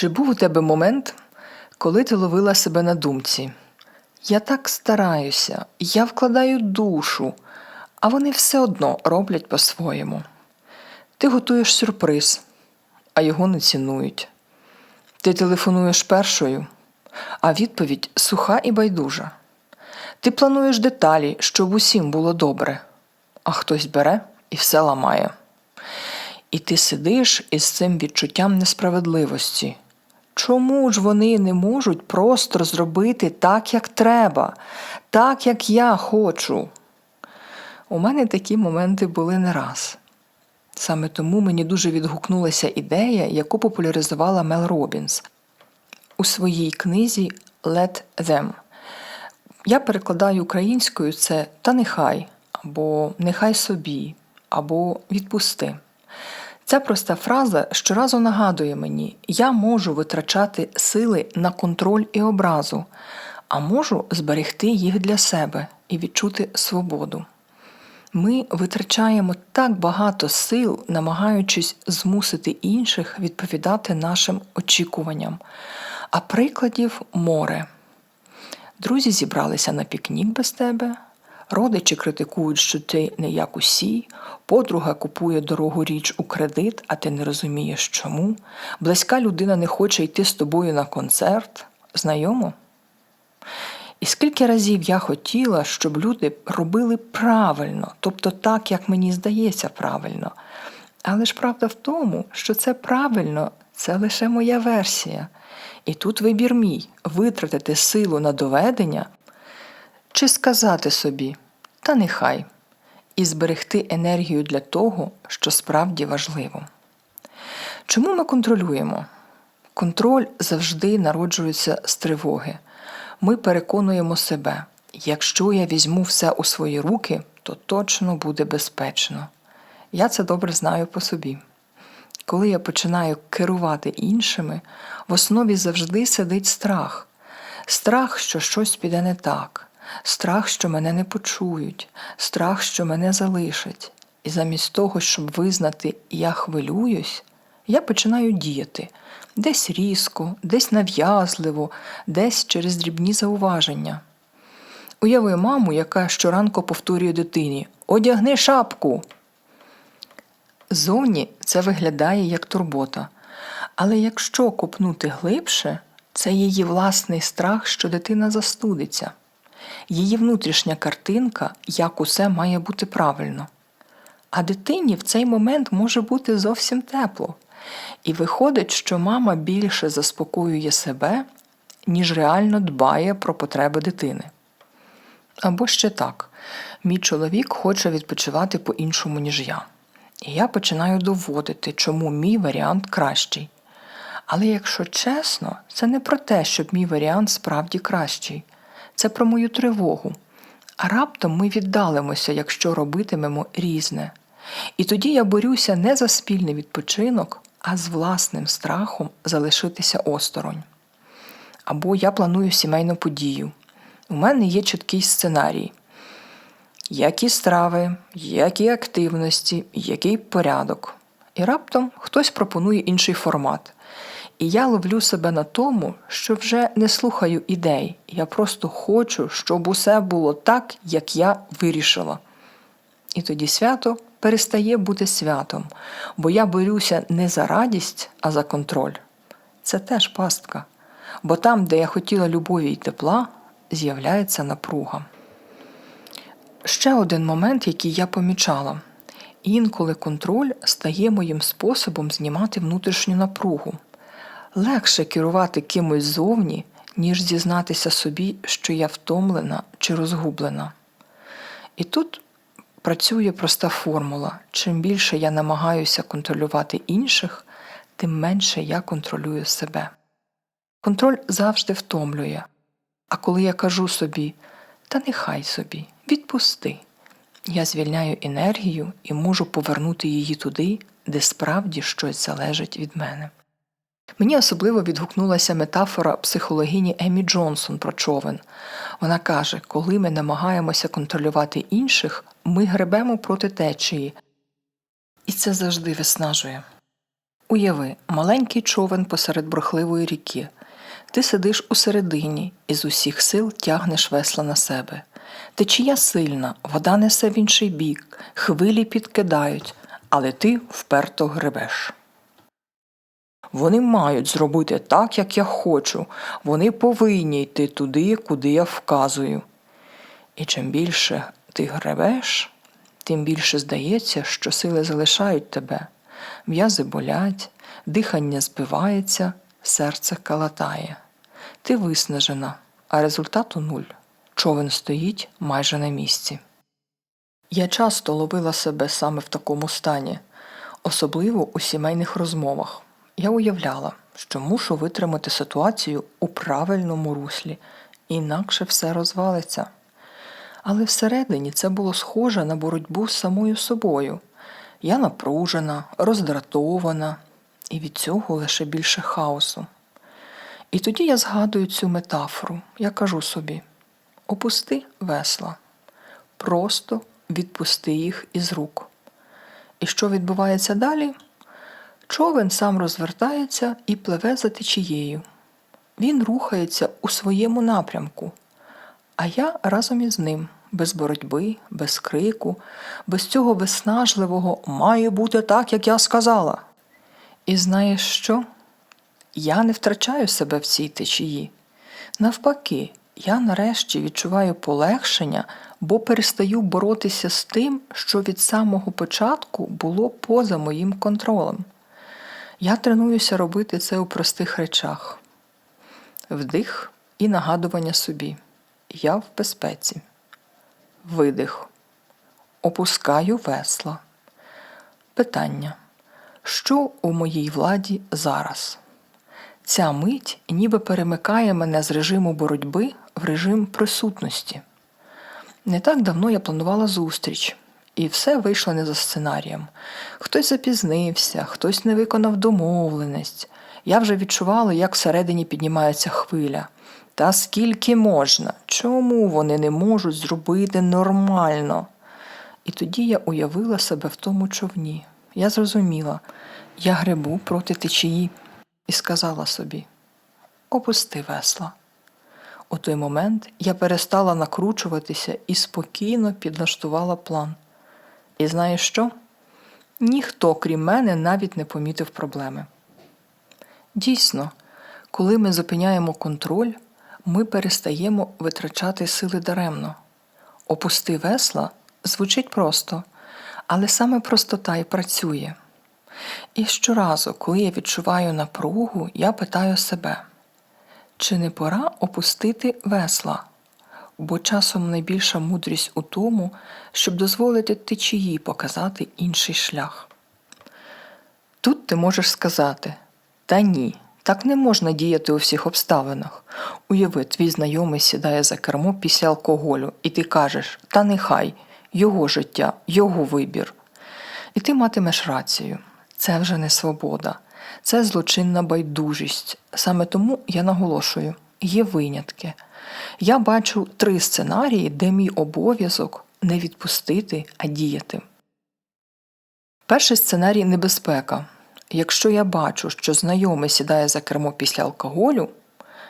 Чи був у тебе момент, коли ти ловила себе на думці? Я так стараюся, я вкладаю душу, а вони все одно роблять по-своєму. Ти готуєш сюрприз, а його не цінують. Ти телефонуєш першою, а відповідь суха і байдужа. Ти плануєш деталі, щоб усім було добре, а хтось бере і все ламає. І ти сидиш із цим відчуттям несправедливості. Чому ж вони не можуть просто зробити так, як треба, так, як я хочу? У мене такі моменти були не раз. Саме тому мені дуже відгукнулася ідея, яку популяризувала Мел Робінс у своїй книзі Let Them. Я перекладаю українською це та нехай, або нехай собі, або відпусти. Ця проста фраза щоразу нагадує мені, я можу витрачати сили на контроль і образу, а можу зберегти їх для себе і відчути свободу. Ми витрачаємо так багато сил, намагаючись змусити інших відповідати нашим очікуванням, а прикладів море. Друзі зібралися на пікнік без тебе, родичі критикують, що ти не як усі, подруга купує дорогу річ у кредит, а ти не розумієш чому. Близька людина не хоче йти з тобою на концерт. Знайомо? І скільки разів я хотіла, щоб люди робили правильно, тобто так, як мені здається, правильно. Але ж правда в тому, що це правильно, це лише моя версія. І тут вибір мій витратити силу на доведення чи сказати собі, та нехай, і зберегти енергію для того, що справді важливо. Чому ми контролюємо? Контроль завжди народжується з тривоги. Ми переконуємо себе, якщо я візьму все у свої руки, то точно буде безпечно. Я це добре знаю по собі. Коли я починаю керувати іншими, в основі завжди сидить страх. Страх, що щось піде не так, страх, що мене не почують, страх, що мене залишать. І замість того, щоб визнати я хвилююсь, я починаю діяти десь різко, десь нав'язливо, десь через дрібні зауваження. Уяви маму, яка щоранку повторює дитині Одягни шапку. Зовні це виглядає як турбота, але якщо копнути глибше, це її власний страх, що дитина застудиться, її внутрішня картинка, як усе має бути правильно. А дитині в цей момент може бути зовсім тепло. І виходить, що мама більше заспокоює себе, ніж реально дбає про потреби дитини. Або ще так, мій чоловік хоче відпочивати по-іншому, ніж я. І я починаю доводити, чому мій варіант кращий. Але якщо чесно, це не про те, щоб мій варіант справді кращий, це про мою тривогу. А раптом ми віддалимося, якщо робитимемо різне. І тоді я борюся не за спільний відпочинок, а з власним страхом залишитися осторонь. Або я планую сімейну подію. У мене є чіткий сценарій. Які страви, які активності, який порядок. І раптом хтось пропонує інший формат. І я ловлю себе на тому, що вже не слухаю ідей. Я просто хочу, щоб усе було так, як я вирішила. І тоді свято перестає бути святом, бо я борюся не за радість, а за контроль. Це теж пастка. Бо там, де я хотіла любові й тепла, з'являється напруга. Ще один момент, який я помічала. Інколи контроль стає моїм способом знімати внутрішню напругу. Легше керувати кимось зовні, ніж зізнатися собі, що я втомлена чи розгублена. І тут працює проста формула: чим більше я намагаюся контролювати інших, тим менше я контролюю себе. Контроль завжди втомлює. А коли я кажу собі, та нехай собі, відпусти, я звільняю енергію і можу повернути її туди, де справді щось залежить від мене. Мені особливо відгукнулася метафора психологині Емі Джонсон про човен. Вона каже, коли ми намагаємося контролювати інших, ми гребемо проти течії, і це завжди виснажує. Уяви, маленький човен посеред бурхливої ріки. Ти сидиш усередині і з усіх сил тягнеш весла на себе. Течія сильна, вода несе в інший бік, хвилі підкидають, але ти вперто гребеш. Вони мають зробити так, як я хочу. Вони повинні йти туди, куди я вказую. І чим більше ти гребеш, тим більше здається, що сили залишають тебе. М'язи болять, дихання збивається, серце калатає. Ти виснажена, а результату нуль. Човен стоїть майже на місці. Я часто ловила себе саме в такому стані, особливо у сімейних розмовах. Я уявляла, що мушу витримати ситуацію у правильному руслі, інакше все розвалиться. Але всередині це було схоже на боротьбу з самою собою. Я напружена, роздратована, і від цього лише більше хаосу. І тоді я згадую цю метафору. Я кажу собі: опусти весла, просто відпусти їх із рук. І що відбувається далі? Човен сам розвертається і пливе за течією. Він рухається у своєму напрямку, а я разом із ним, без боротьби, без крику, без цього виснажливого має бути так, як я сказала. І знаєш що? Я не втрачаю себе в цій течії. Навпаки, я нарешті відчуваю полегшення, бо перестаю боротися з тим, що від самого початку було поза моїм контролем. Я тренуюся робити це у простих речах: вдих і нагадування собі. Я в безпеці. Видих. Опускаю весла. Питання. Що у моїй владі зараз? Ця мить ніби перемикає мене з режиму боротьби в режим присутності. Не так давно я планувала зустріч, і все вийшло не за сценарієм. Хтось запізнився, хтось не виконав домовленість. Я вже відчувала, як всередині піднімається хвиля. Та скільки можна? Чому вони не можуть зробити нормально? І тоді я уявила себе в тому човні. Я зрозуміла, я гребу проти течії і сказала собі: опусти весла. У той момент я перестала накручуватися і спокійно підлаштувала план. І знаєш що? Ніхто, крім мене, навіть не помітив проблеми. Дійсно, коли ми зупиняємо контроль, ми перестаємо витрачати сили даремно. Опусти весла звучить просто, але саме простота й працює. І щоразу, коли я відчуваю напругу, я питаю себе, чи не пора опустити весла? Бо часом найбільша мудрість у тому, щоб дозволити течії показати інший шлях. Тут ти можеш сказати Та ні, так не можна діяти у всіх обставинах. Уяви, твій знайомий сідає за кермо після алкоголю, і ти кажеш Та нехай, його життя, його вибір. І ти матимеш рацію. Це вже не свобода, це злочинна байдужість. Саме тому я наголошую, є винятки. Я бачу три сценарії, де мій обов'язок не відпустити, а діяти. Перший сценарій небезпека. Якщо я бачу, що знайомий сідає за кермо після алкоголю,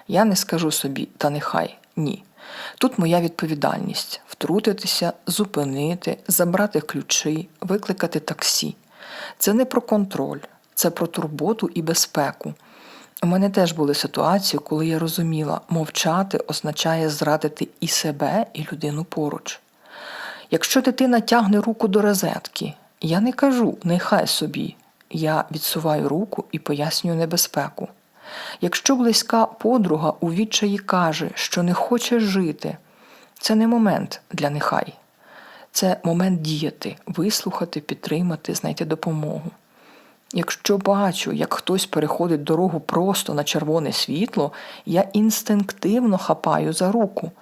я не скажу собі, та нехай ні. Тут моя відповідальність втрутитися, зупинити, забрати ключі, викликати таксі. Це не про контроль, це про турботу і безпеку. У мене теж були ситуації, коли я розуміла, мовчати означає зрадити і себе, і людину поруч. Якщо дитина тягне руку до розетки, я не кажу нехай собі, я відсуваю руку і пояснюю небезпеку. Якщо близька подруга у відчаї каже, що не хоче жити, це не момент для нехай. Це момент діяти, вислухати, підтримати, знайти допомогу. Якщо бачу, як хтось переходить дорогу просто на червоне світло, я інстинктивно хапаю за руку,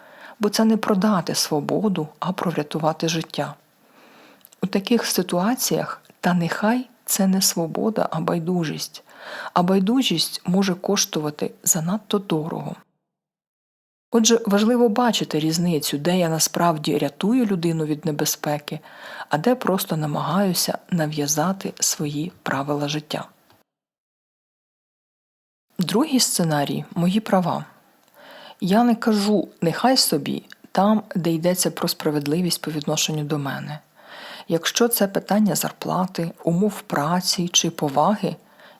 бо це не продати свободу, а про врятувати життя. У таких ситуаціях та нехай це не свобода, а байдужість, а байдужість може коштувати занадто дорого. Отже, важливо бачити різницю, де я насправді рятую людину від небезпеки, а де просто намагаюся нав'язати свої правила життя. Другий сценарій мої права. Я не кажу нехай собі там, де йдеться про справедливість по відношенню до мене. Якщо це питання зарплати, умов праці чи поваги,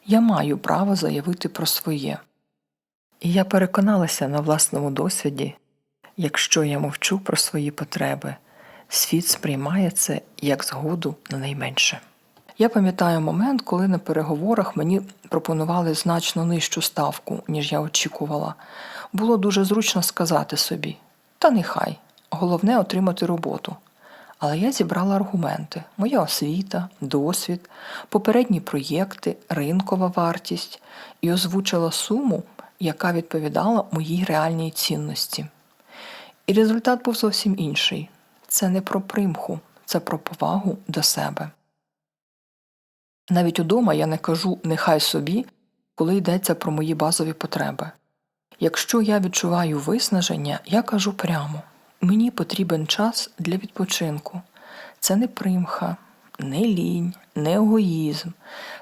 я маю право заявити про своє. І я переконалася на власному досвіді, якщо я мовчу про свої потреби, світ сприймає це як згоду на найменше. Я пам'ятаю момент, коли на переговорах мені пропонували значно нижчу ставку, ніж я очікувала. Було дуже зручно сказати собі: та нехай, головне отримати роботу. Але я зібрала аргументи: моя освіта, досвід, попередні проєкти, ринкова вартість і озвучила суму, яка відповідала моїй реальній цінності. І результат був зовсім інший. Це не про примху, це про повагу до себе. Навіть удома я не кажу нехай собі, коли йдеться про мої базові потреби. Якщо я відчуваю виснаження, я кажу прямо мені потрібен час для відпочинку. Це не примха, не лінь, не егоїзм,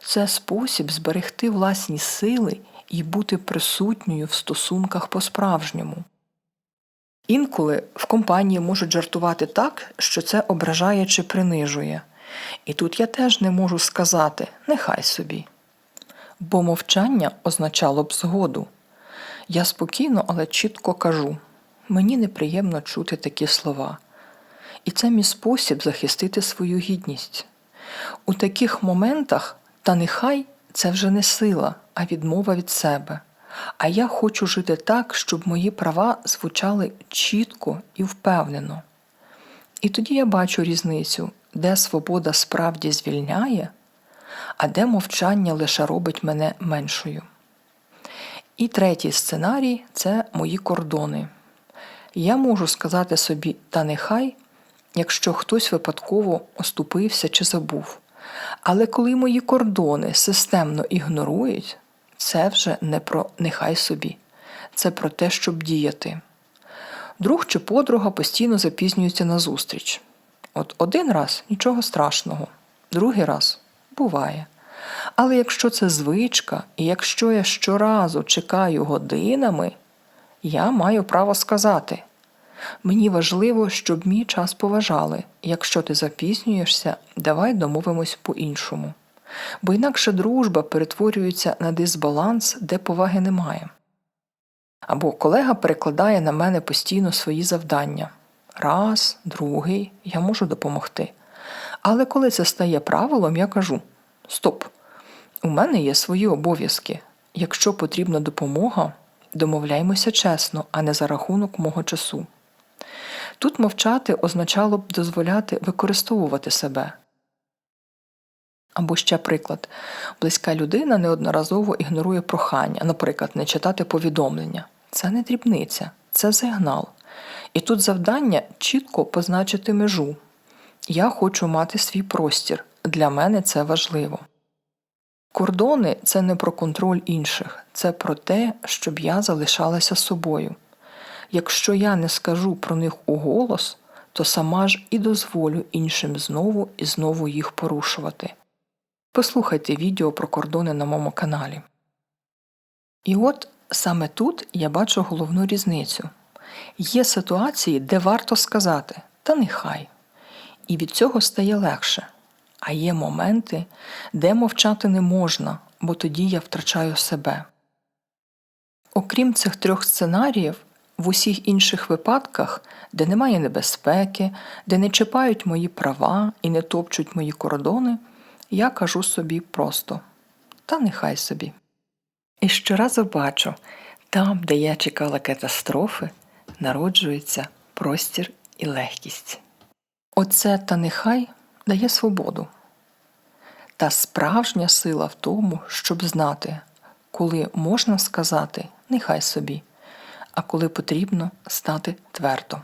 це спосіб зберегти власні сили і бути присутньою в стосунках по-справжньому. Інколи в компанії можуть жартувати так, що це ображає чи принижує. І тут я теж не можу сказати нехай собі. Бо мовчання означало б згоду. Я спокійно, але чітко кажу мені неприємно чути такі слова. І це мій спосіб захистити свою гідність. У таких моментах та нехай це вже не сила, а відмова від себе. А я хочу жити так, щоб мої права звучали чітко і впевнено. І тоді я бачу різницю, де свобода справді звільняє, а де мовчання лише робить мене меншою. І третій сценарій це мої кордони. Я можу сказати собі, та нехай, якщо хтось випадково оступився чи забув. Але коли мої кордони системно ігнорують, це вже не про нехай собі, це про те, щоб діяти. Друг чи подруга постійно запізнюються на зустріч. От один раз нічого страшного, другий раз буває. Але якщо це звичка, і якщо я щоразу чекаю годинами, я маю право сказати. Мені важливо, щоб мій час поважали. Якщо ти запізнюєшся, давай домовимось по-іншому. Бо інакше дружба перетворюється на дисбаланс, де поваги немає. Або колега перекладає на мене постійно свої завдання. Раз, другий, я можу допомогти. Але коли це стає правилом, я кажу: Стоп! У мене є свої обов'язки. Якщо потрібна допомога, домовляймося чесно, а не за рахунок мого часу. Тут мовчати означало б дозволяти використовувати себе. Або ще приклад близька людина неодноразово ігнорує прохання, наприклад, не читати повідомлення. Це не дрібниця, це сигнал. І тут завдання чітко позначити межу. Я хочу мати свій простір. Для мене це важливо. Кордони це не про контроль інших, це про те, щоб я залишалася собою. Якщо я не скажу про них у голос, то сама ж і дозволю іншим знову і знову їх порушувати. Послухайте відео про кордони на моєму каналі. І от саме тут я бачу головну різницю є ситуації, де варто сказати та нехай, і від цього стає легше. А є моменти, де мовчати не можна, бо тоді я втрачаю себе. Окрім цих трьох сценаріїв, в усіх інших випадках, де немає небезпеки, де не чіпають мої права і не топчуть мої кордони, я кажу собі просто та нехай собі. І щоразу бачу, там, де я чекала катастрофи, народжується простір і легкість. Оце та нехай дає свободу. Та справжня сила в тому, щоб знати, коли можна сказати нехай собі, а коли потрібно стати твердо.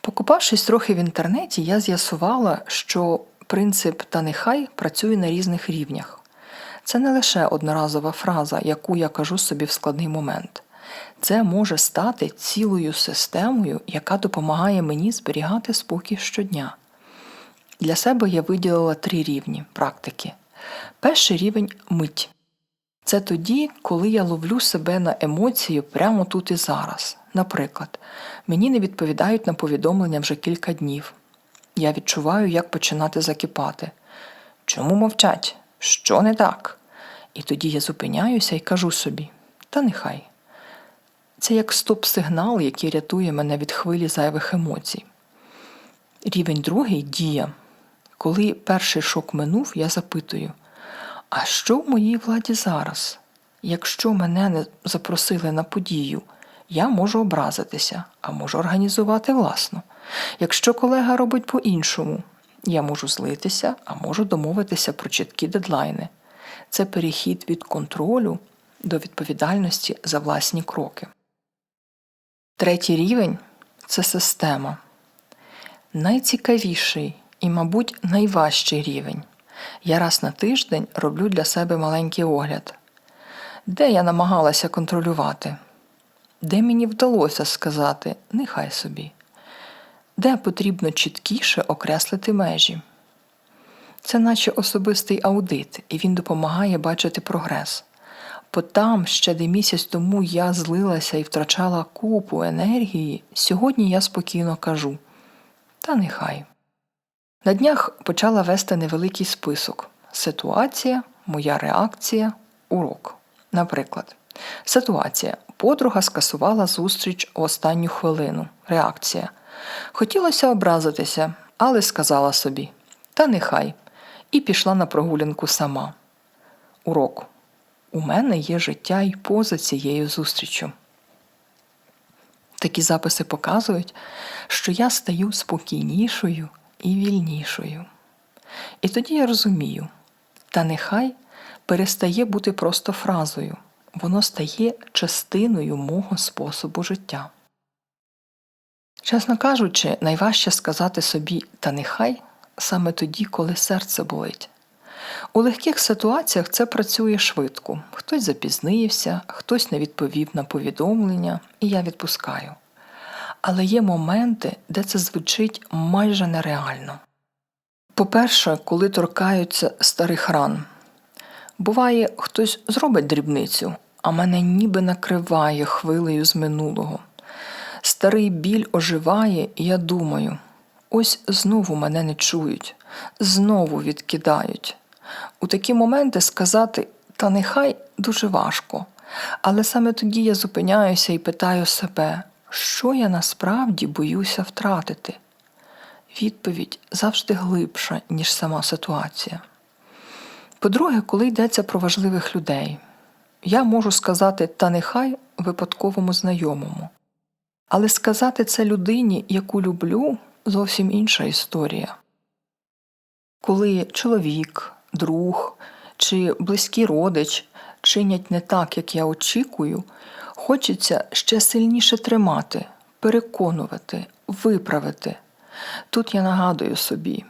Покупавшись трохи в інтернеті, я з'ясувала, що принцип та нехай працює на різних рівнях. Це не лише одноразова фраза, яку я кажу собі в складний момент. Це може стати цілою системою, яка допомагає мені зберігати спокій щодня. Для себе я виділила три рівні практики. Перший рівень мить. Це тоді, коли я ловлю себе на емоції прямо тут і зараз. Наприклад, мені не відповідають на повідомлення вже кілька днів. Я відчуваю, як починати закипати. Чому мовчать? Що не так? І тоді я зупиняюся і кажу собі: та нехай. Це як стоп-сигнал, який рятує мене від хвилі зайвих емоцій. Рівень другий дія. Коли перший шок минув, я запитую: а що в моїй владі зараз? Якщо мене не запросили на подію, я можу образитися, а можу організувати власно. Якщо колега робить по-іншому, я можу злитися, а можу домовитися про чіткі дедлайни. Це перехід від контролю до відповідальності за власні кроки. Третій рівень це система. Найцікавіший і, мабуть, найважчий рівень. Я раз на тиждень роблю для себе маленький огляд, де я намагалася контролювати, де мені вдалося сказати нехай собі, де потрібно чіткіше окреслити межі. Це наче особистий аудит, і він допомагає бачити прогрес. Бо там, ще де місяць тому я злилася і втрачала купу енергії, сьогодні я спокійно кажу та нехай. На днях почала вести невеликий список: ситуація, моя реакція, урок. Наприклад, ситуація. Подруга скасувала зустріч у останню хвилину. Реакція. Хотілося образитися, але сказала собі та нехай, і пішла на прогулянку сама. Урок. У мене є життя і поза цією зустрічю. Такі записи показують, що я стаю спокійнішою і вільнішою. І тоді я розумію, та нехай перестає бути просто фразою, воно стає частиною мого способу життя. Чесно кажучи, найважче сказати собі та нехай саме тоді, коли серце болить. У легких ситуаціях це працює швидко. Хтось запізнився, хтось не відповів на повідомлення, і я відпускаю. Але є моменти, де це звучить майже нереально. По-перше, коли торкаються старих ран. Буває, хтось зробить дрібницю, а мене ніби накриває хвилею з минулого. Старий біль оживає, і я думаю: ось знову мене не чують, знову відкидають. У такі моменти сказати та нехай дуже важко, але саме тоді я зупиняюся і питаю себе, що я насправді боюся втратити. Відповідь завжди глибша, ніж сама ситуація. По-друге, коли йдеться про важливих людей, я можу сказати та нехай випадковому знайомому. Але сказати це людині, яку люблю, зовсім інша історія. Коли чоловік, друг чи близький родич чинять не так, як я очікую, хочеться ще сильніше тримати, переконувати, виправити. Тут я нагадую собі,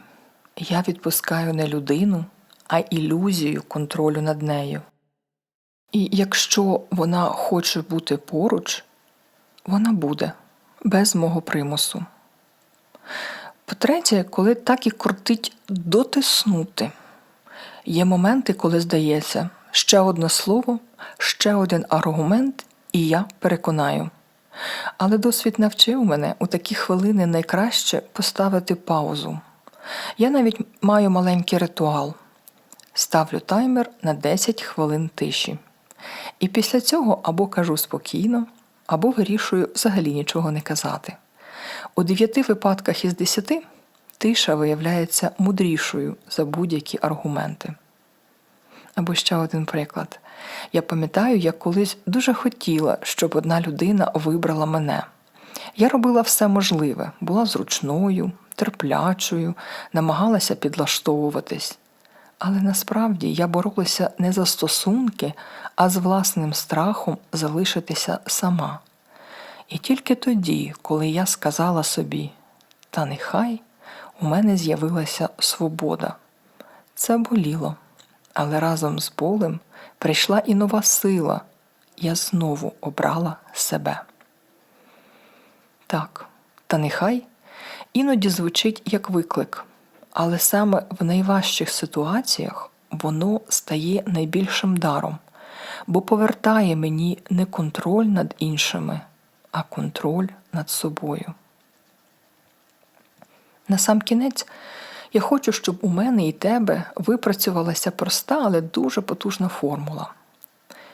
я відпускаю не людину, а ілюзію контролю над нею. І якщо вона хоче бути поруч, вона буде без мого примусу. По-третє, коли так і крутить дотиснути. Є моменти, коли здається, ще одне слово, ще один аргумент, і я переконаю. Але досвід навчив мене у такі хвилини найкраще поставити паузу. Я навіть маю маленький ритуал. Ставлю таймер на 10 хвилин тиші. І після цього або кажу спокійно, або вирішую взагалі нічого не казати. У дев'яти випадках із десяти тиша виявляється мудрішою за будь-які аргументи. Або ще один приклад. Я пам'ятаю, я колись дуже хотіла, щоб одна людина вибрала мене. Я робила все можливе, була зручною, терплячою, намагалася підлаштовуватись. Але насправді я боролася не за стосунки, а з власним страхом залишитися сама. І тільки тоді, коли я сказала собі, та нехай у мене з'явилася свобода. Це боліло, але разом з болем прийшла і нова сила. Я знову обрала себе. Так, та нехай іноді звучить як виклик, але саме в найважчих ситуаціях воно стає найбільшим даром, бо повертає мені не контроль над іншими, а контроль над собою. Насамкінець, я хочу, щоб у мене і тебе випрацювалася проста, але дуже потужна формула.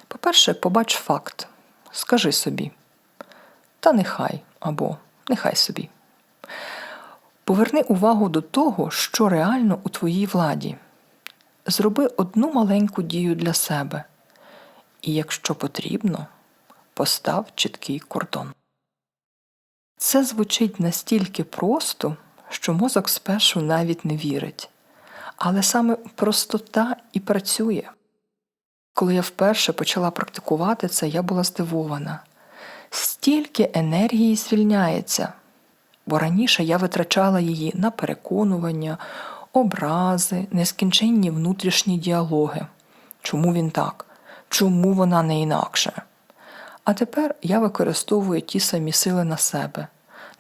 По-перше, побач факт, скажи собі, та нехай або нехай собі. Поверни увагу до того, що реально у твоїй владі. Зроби одну маленьку дію для себе, і, якщо потрібно, постав чіткий кордон. Це звучить настільки просто, що мозок спершу навіть не вірить. Але саме простота і працює. Коли я вперше почала практикувати це, я була здивована. Стільки енергії звільняється, бо раніше я витрачала її на переконування, образи, нескінченні внутрішні діалоги. Чому він так? Чому вона не інакше? А тепер я використовую ті самі сили на себе,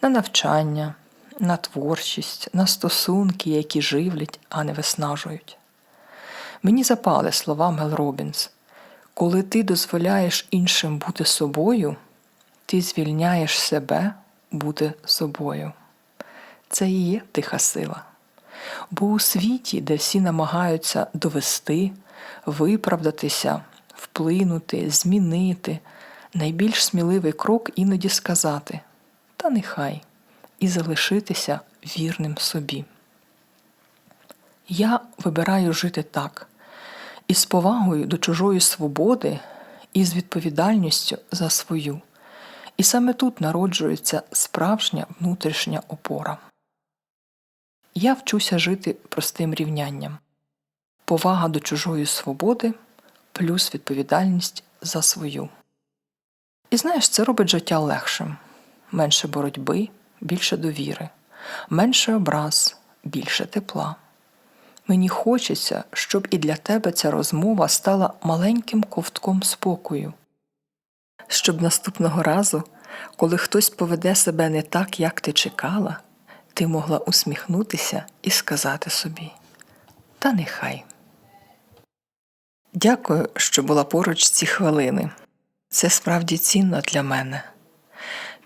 на навчання, на творчість, на стосунки, які живлять, а не виснажують. Мені запали слова Мел Робінс. Коли ти дозволяєш іншим бути собою, ти звільняєш себе бути собою. Це і є тиха сила. Бо у світі, де всі намагаються довести, виправдатися, вплинути, змінити, найбільш сміливий крок іноді сказати та нехай і залишитися вірним собі. Я вибираю жити так, із повагою до чужої свободи і з відповідальністю за свою. І саме тут народжується справжня внутрішня опора. Я вчуся жити простим рівнянням повага до чужої свободи плюс відповідальність за свою. І знаєш, це робить життя легшим менше боротьби, більше довіри, менше образ, більше тепла. Мені хочеться, щоб і для тебе ця розмова стала маленьким ковтком спокою, щоб наступного разу, коли хтось поведе себе не так, як ти чекала, ти могла усміхнутися і сказати собі Та нехай. Дякую, що була поруч ці хвилини. Це справді цінно для мене.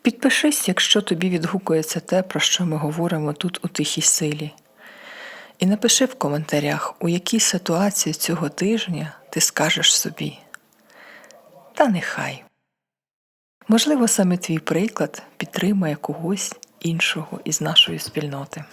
Підпишись, якщо тобі відгукується те, про що ми говоримо тут у тихій силі. І напиши в коментарях, у якій ситуації цього тижня ти скажеш собі. Та нехай. Можливо, саме твій приклад підтримує когось іншого із нашої спільноти.